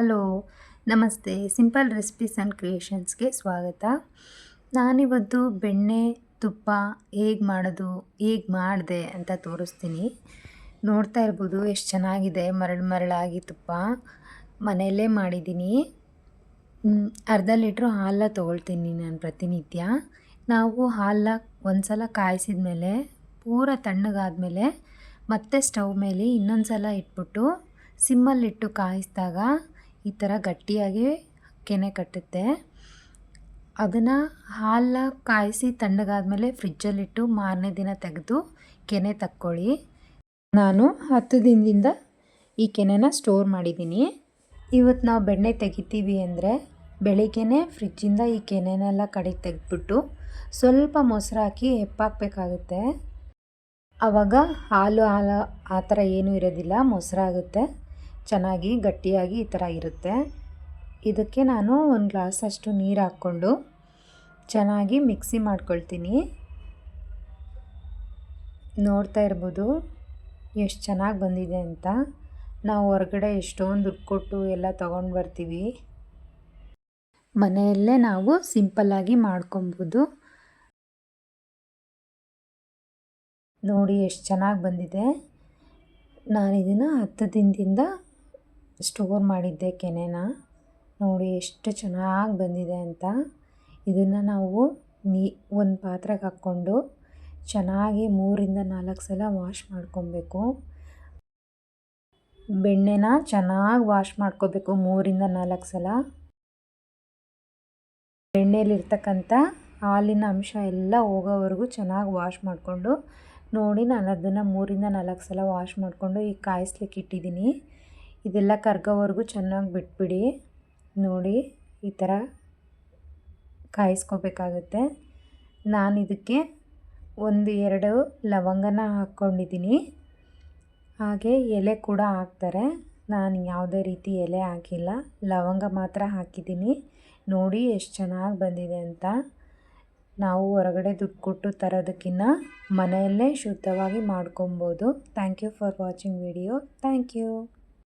Hello, ನಮಸ್ತೆ. Simple recipes and ಕ್ರಿಯೇಷನ್ಸ್ಗೆ ಸ್ವಾಗತ. ನಾನಿವತ್ತು ಬೆಣ್ಣೆ, ತುಪ್ಪ ಹೇಗೆ ಮಾಡೋದು, ಹೇಗೆ ಮಾಡಿದೆ ಅಂತ ತೋರಿಸ್ತೀನಿ. ನೋಡ್ತಾ ಇರ್ಬೋದು, ಎಷ್ಟು ಚೆನ್ನಾಗಿದೆ, ಮರಳು ಮರಳಾಗಿ ತುಪ್ಪ. ಮನೆಯಲ್ಲೇ ಮಾಡಿದ್ದೀನಿ. ಅರ್ಧ ಲೀಟ್ರ್ ಹಾಲ ತೊಗೊಳ್ತೀನಿ ನಾನು ಪ್ರತಿನಿತ್ಯ. ನಾವು ಹಾಲ ಒಂದು ಸಲ ಕಾಯಿಸಿದ ಮೇಲೆ ಪೂರ ತಣ್ಣಗಾದಮೇಲೆ, ಮತ್ತೆ ಸ್ಟವ್ ಮೇಲೆ ಇನ್ನೊಂದು ಸಲ ಇಟ್ಬಿಟ್ಟು, ಸಿಮ್ಮಲ್ಲಿಟ್ಟು ಕಾಯಿಸಿದಾಗ ಈ ಥರ ಗಟ್ಟಿಯಾಗಿ ಕೆನೆ ಕಟ್ಟುತ್ತೆ. ಅದನ್ನು ಹಾಲ ಕಾಯಿಸಿ ತಣ್ಣಗಾದಮೇಲೆ ಫ್ರಿಜ್ಜಲ್ಲಿಟ್ಟು ಮಾರನೇ ದಿನ ತೆಗೆದು ಕೆನೆ ತಕ್ಕೊಳ್ಳಿ. ನಾನು ಹತ್ತು ದಿನದಿಂದ ಈ ಕೆನೆನ ಸ್ಟೋರ್ ಮಾಡಿದ್ದೀನಿ. ಇವತ್ತು ನಾವು ಬೆಣ್ಣೆ ತೆಗಿತೀವಿ ಅಂದರೆ ಬೆಳಿಗ್ಗೆನೇ ಫ್ರಿಜ್ಜಿಂದ ಈ ಕೆನೆನೆಲ್ಲ ಕಡೆಗೆ ತೆಗೆದ್ಬಿಟ್ಟು ಸ್ವಲ್ಪ ಮೊಸರು ಹಾಕಿ ಹೆಪ್ಪಾಕಬೇಕಾಗುತ್ತೆ. ಆವಾಗ ಹಾಲು ಹಾಲು ಆ ಥರ ಏನೂ ಇರೋದಿಲ್ಲ, ಮೊಸರಾಗುತ್ತೆ. ಚೆನ್ನಾಗಿ ಗಟ್ಟಿಯಾಗಿ ಈ ಥರ ಇರುತ್ತೆ. ಇದಕ್ಕೆ ನಾನು ಒಂದು ಗ್ಲಾಸಷ್ಟು ನೀರು ಹಾಕ್ಕೊಂಡು ಚೆನ್ನಾಗಿ ಮಿಕ್ಸಿ ಮಾಡ್ಕೊಳ್ತೀನಿ. ನೋಡ್ತಾ ಇರ್ಬೋದು ಎಷ್ಟು ಚೆನ್ನಾಗಿ ಬಂದಿದೆ ಅಂತ. ನಾವು ಹೊರಗಡೆ ಎಷ್ಟೊಂದು ದುಡ್ಡು ಕೊಟ್ಟು ಎಲ್ಲ ತೊಗೊಂಡು ಬರ್ತೀವಿ. ಮನೆಯಲ್ಲೇ ನಾವು ಸಿಂಪಲ್ಲಾಗಿ ಮಾಡ್ಕೊಬೋದು. ನೋಡಿ ಎಷ್ಟು ಚೆನ್ನಾಗಿ ಬಂದಿದೆ. ನಾನು ಇದನ್ನು ಹತ್ತು ದಿನದಿಂದ ಸ್ಟೋರ್ ಮಾಡಿದ್ದೆ ಕೆನೆನ. ನೋಡಿ ಎಷ್ಟು ಚೆನ್ನಾಗಿ ಬಂದಿದೆ ಅಂತ. ಇದನ್ನು ನಾವು ನೀ, ಒಂದು ಪಾತ್ರೆಗೆ ಹಾಕ್ಕೊಂಡು ಚೆನ್ನಾಗಿ ಮೂರಿಂದ ನಾಲ್ಕು ಸಲ ವಾಶ್ ಮಾಡ್ಕೊಬೇಕು. ಬೆಣ್ಣೆನ ಚೆನ್ನಾಗಿ ವಾಶ್ ಮಾಡ್ಕೋಬೇಕು ಮೂರಿಂದ ನಾಲ್ಕು ಸಲ. ಬೆಣ್ಣೆಯಲ್ಲಿರ್ತಕ್ಕಂಥ ಹಾಲಿನ ಅಂಶ ಎಲ್ಲ ಹೋಗೋವರೆಗೂ ಚೆನ್ನಾಗಿ ವಾಶ್ ಮಾಡಿಕೊಂಡು ನೋಡಿ ನಾನು ಅದನ್ನು ಮೂರಿಂದ ನಾಲ್ಕು ಸಲ ವಾಶ್ ಮಾಡಿಕೊಂಡು ಈಗ ಕಾಯಿಸ್ಲಿಕ್ಕೆ ಇಟ್ಟಿದ್ದೀನಿ. ಇದೆಲ್ಲ ಕರ್ಗೋವರೆಗೂ ಚೆನ್ನಾಗಿ ಬಿಟ್ಬಿಡಿ. ನೋಡಿ, ಈ ಥರ ಕಾಯಿಸ್ಕೋಬೇಕಾಗುತ್ತೆ. ನಾನು ಇದಕ್ಕೆ ಒಂದು ಎರಡು ಲವಂಗನ ಹಾಕ್ಕೊಂಡಿದ್ದೀನಿ. ಹಾಗೆ ಎಲೆ ಕೂಡ ಹಾಕ್ತಾರೆ. ನಾನು ಯಾವುದೇ ರೀತಿ ಎಲೆ ಹಾಕಿಲ್ಲ. ಲವಂಗ ಮಾತ್ರ ಹಾಕಿದ್ದೀನಿ. ನೋಡಿ, ಎಷ್ಟು ಚೆನ್ನಾಗಿ ಬಂದಿದೆ ಅಂತ. ನಾವು ಹೊರಗಡೆ ದುಡ್ಡು ಕೊಟ್ಟು ತರೋದಕ್ಕಿಂತ ಮನೆಯಲ್ಲೇ ಶುದ್ಧವಾಗಿ ಮಾಡ್ಕೊಬೋದು. Thank you for watching video thank you